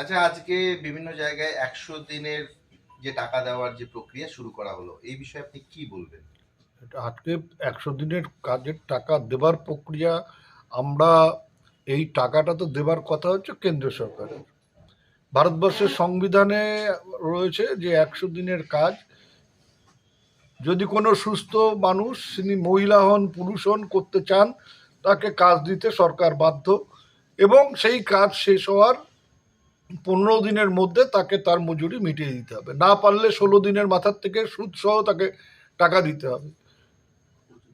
আচ্ছা আজকে বিভিন্ন জায়গায় একশো দিনের যে টাকা দেওয়ার যে প্রক্রিয়া শুরু করা হলো, এই বিষয়ে আপনি কি বলবেন? আজকে একশো দিনের কাজের টাকা দেবার প্রক্রিয়া, আমরা এই টাকাটা তো দেবার কথা হচ্ছে কেন্দ্র সরকারের। ভারতবর্ষের সংবিধানে রয়েছে যে একশো দিনের কাজ, যদি কোনো সুস্থ মানুষ তিনি মহিলা হন, পুরুষ হন, করতে চান, তাকে কাজ দিতে সরকার বাধ্য, এবং সেই কাজ শেষ হওয়ার পনেরো দিনের মধ্যে তাকে তার মজুরি মিটিয়ে দিতে হবে। না পারলে ষোলো দিনের মাথার থেকে সুদ সহ তাকে টাকা দিতে হবে।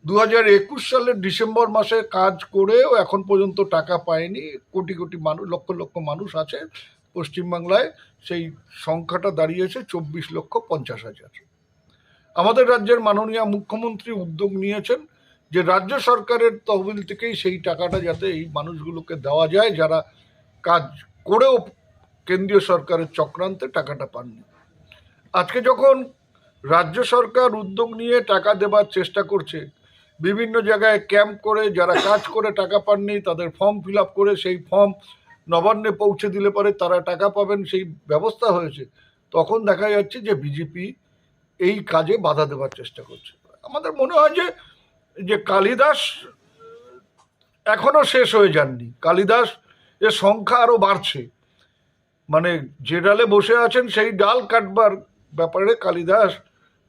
দু হাজার একুশ সালের ডিসেম্বর মাসে কাজ করেও এখন পর্যন্ত টাকা পায়নি। কোটি কোটি মানুষ, লক্ষ লক্ষ মানুষ আছে পশ্চিমবাংলায়। সেই সংখ্যাটা দাঁড়িয়েছে চব্বিশ লক্ষ পঞ্চাশ হাজার। আমাদের রাজ্যের মাননীয় মুখ্যমন্ত্রী উদ্যোগ নিয়েছেন যে রাজ্য সরকারের তহবিল থেকেই সেই টাকাটা যাতে এই মানুষগুলোকে দেওয়া যায় যারা কাজ করেও কেন্দ্রীয় সরকারের চক্রান্তে টাকাটা পাননি। আজকে যখন রাজ্য সরকার উদ্যোগ নিয়ে টাকা দেবার চেষ্টা করছে, বিভিন্ন জায়গায় ক্যাম্প করে, যারা কাজ করে টাকা পাননি, তাদের ফর্ম ফিল করে সেই ফর্ম নবান্নে পৌঁছে দিলে পরে তারা টাকা পাবেন সেই ব্যবস্থা হয়েছে। তখন দেখা যাচ্ছে যে বিজেপি এই কাজে বাধা দেবার চেষ্টা করছে। আমাদের মনে হয় যে যে কালিদাস এখনও শেষ হয়ে যাননি। কালিদাস এর সংখ্যা আরও বাড়ছে। মানে যে ডালে বসে আছেন সেই ডাল কাটবার ব্যাপারে কালিদাস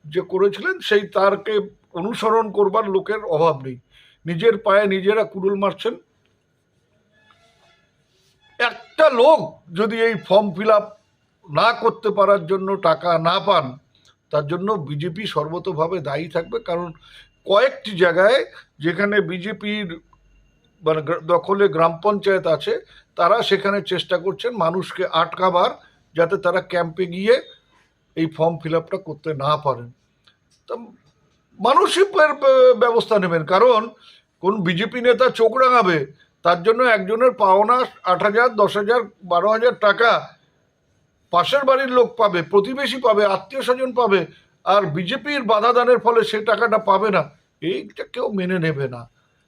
যে করেছিলেন, সেই তারকে অনুসরণ করবার লোকের অভাব নেই। নিজের পায়ে নিজেরা কুড়ুল মারছেন। একটা লোক যদি এই ফর্ম ফিল না করতে পারার জন্য টাকা না পান, তার জন্য বিজেপি সর্বতভাবে দায়ী থাকবে। কারণ কয়েকটি জায়গায় যেখানে বিজেপির মানে দখলে গ্রাম পঞ্চায়েত আছে, তারা সেখানে চেষ্টা করছেন মানুষকে আটকাবার যাতে তারা ক্যাম্পে গিয়ে এই ফর্ম ফিল আপটা করতে না পারেন। তা মানুষই ব্যবস্থা নেবেন, কারণ কোন বিজেপি নেতা চোখ রাঙাবে, তার জন্য একজনের পাওনা আট হাজার, দশ হাজার, বারো হাজার টাকা পাশের বাড়ির লোক পাবে, প্রতিবেশী পাবে, আত্মীয় স্বজন পাবে, আর বিজেপির বাধা দানের ফলে সে টাকাটা পাবে না। এইটা কেউ মেনে নেবে না।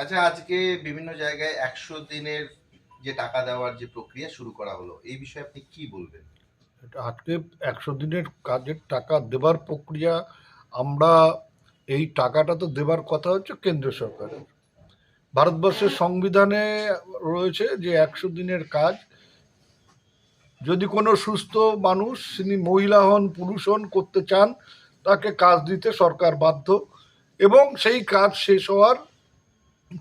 আচ্ছা আজকে বিভিন্ন জায়গায় একশো দিনের যে টাকা দেওয়ার যে প্রক্রিয়া শুরু করা হলো, এই বিষয়ে আপনি কি বলবেন? আজকে একশো দিনের কাজের টাকা দেবার প্রক্রিয়া, আমরা এই টাকাটা তো দেবার কথা হচ্ছে কেন্দ্র সরকারের। ভারতবর্ষের সংবিধানে রয়েছে যে একশো দিনের কাজ, যদি কোনো সুস্থ মানুষ তিনি মহিলা হন, পুরুষ হন, করতে চান, তাকে কাজ দিতে সরকার বাধ্য, এবং সেই কাজ শেষ হওয়ার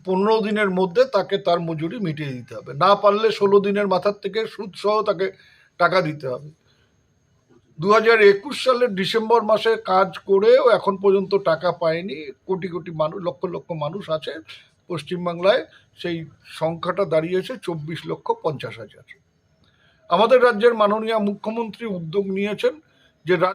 পনেরো দিনের মধ্যে তাকে তার মজুরি মিটিয়ে দিতে হবে। না পারলে ষোলো দিনের মাথার থেকে সুদ সহ তাকে টাকা দিতে হবে। দু হাজার একুশ সালের ডিসেম্বর মাসে কাজ করেও এখন পর্যন্ত টাকা পায়নি। কোটি কোটি মানুষ লক্ষ লক্ষ মানুষ আছে পশ্চিমবাংলায়। সেই সংখ্যাটা দাঁড়িয়েছে চব্বিশ লক্ষ পঞ্চাশ হাজার। আমাদের রাজ্যের মাননীয় মুখ্যমন্ত্রী উদ্যোগ নিয়েছেন যে